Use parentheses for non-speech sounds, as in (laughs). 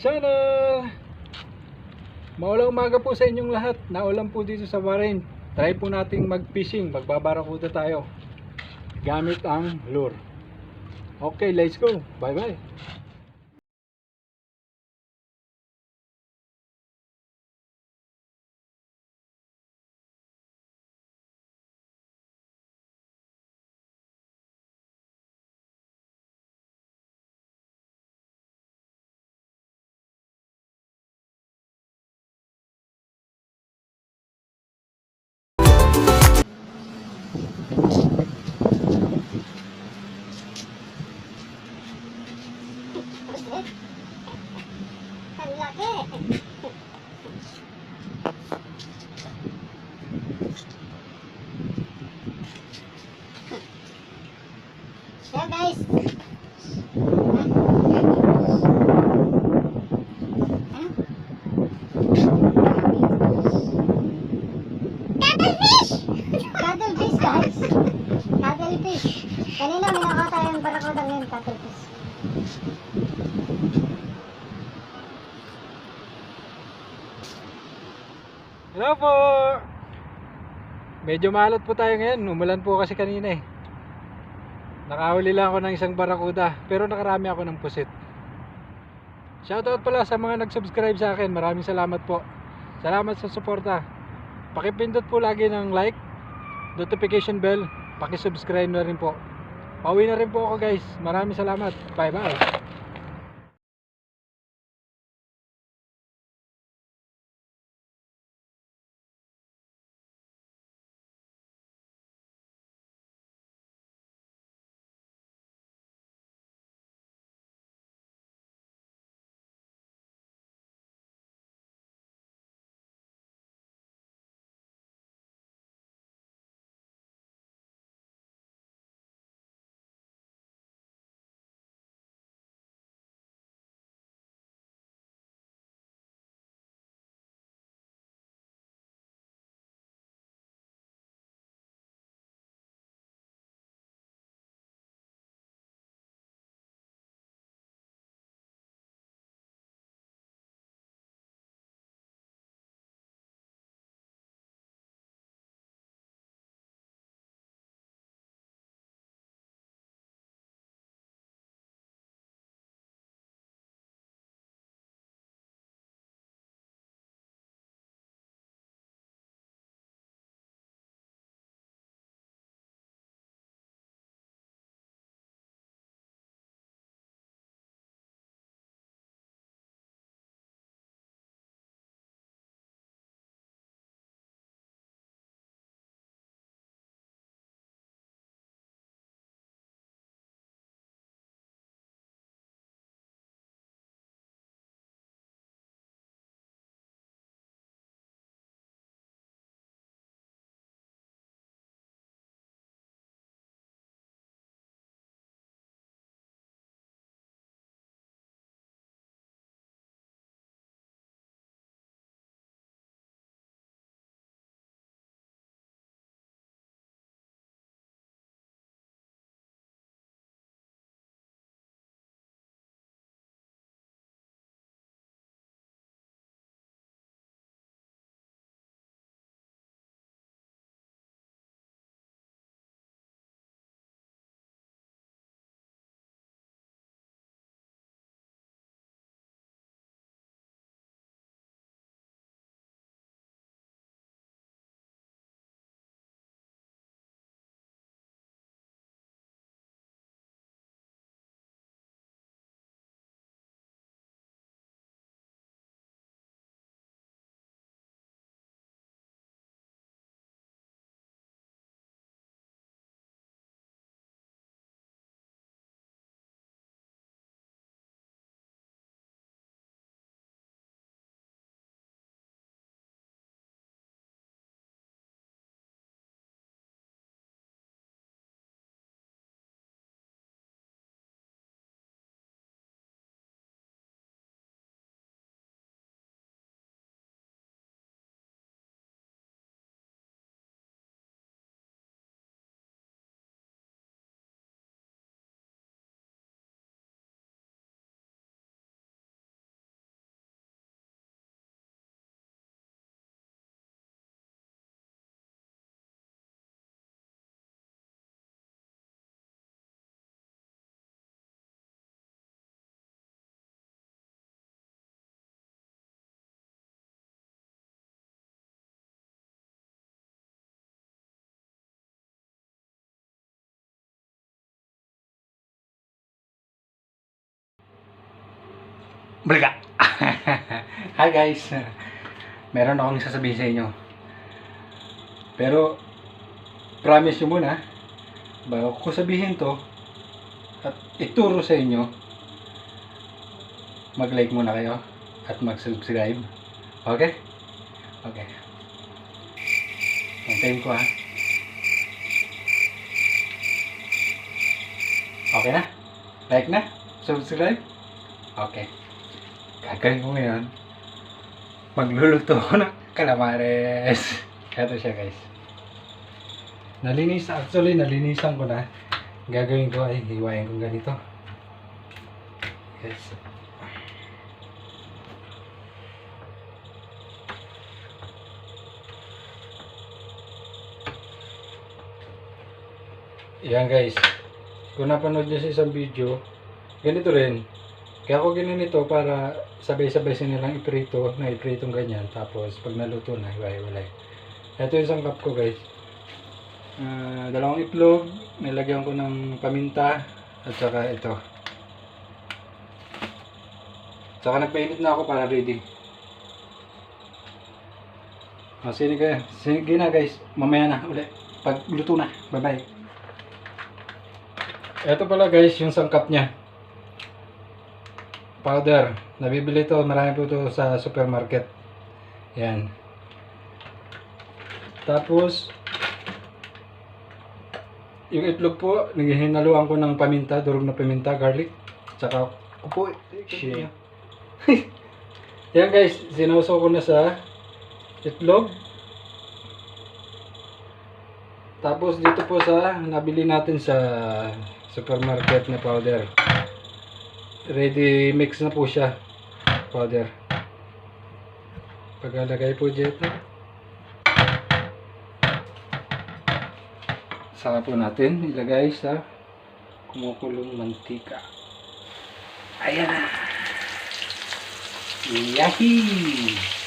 channel! Maulang umaga po sa inyong lahat. Naulan po dito sa Bahrain. Try po nating mag-fishing. Magbabarakuda tayo. Gamit ang lure. Okay, let's go. Bye-bye. Ang guys. Cuttlefish. Kanina may nakaka tayong barakuda ngayon cuttlefish. Hello po! Medyo malot po tayo ngayon. Umulan po kasi kanina eh. Nakahuli lang ako ng isang barakuda. Pero nakarami ako ng pusit. Shoutout pala sa mga nag-subscribe sa akin. Maraming salamat po. Salamat sa suporta. Pakipindot po lagi ng like, notification bell, pakisubscribe na rin po. Pauwi na rin po ako guys. Maraming salamat. Bye bye. Baliga! (laughs) Hi guys! Meron akong sasabihin sa inyo. Pero, promise nyo muna, bago ko sabihin to, at ituro sa inyo, mag-like muna kayo at mag-subscribe. Okay? Okay. Antayin ko ha. Okay na? Like na? Subscribe? Okay. Gagawin ko ngayon. Magluluto ako ng calamares. Ito siya guys. Nalinis, actually nalinisan ko na. Gagawin ko ay hiwain ko ganito. Yes. Yan guys. Kung napanood niyo sa isang video, ganito rin. Kaya ako ginanito para sabay-sabay sinilang iprito na ipritong ganyan. Tapos pag naluto na, hiwa-hiwalay. Ito yung sangkap ko guys. Ah, dalawang itlog, nilagyan ko ng paminta at saka ito. Saka nagpainit na ako para ready. Ah, sige, sige na guys, mamaya na ulit. Pag luto na, bye bye. Ito pala guys, yung sangkap niya. Powder. Nabibili to, marami po to sa supermarket. Yan. Tapos, yung itlog po, naghihinaluan ko ng paminta, durog na paminta, garlic, tsaka upo. Shit. (laughs) Yan guys, sinawsaw ko na sa itlog. Tapos dito po sa nabili natin sa supermarket na powder. Ready mix na po siya. Powder. Pagkalagay po dito. Saka po natin ilagay sa kumukulong mantika. Ayan na. Yahi!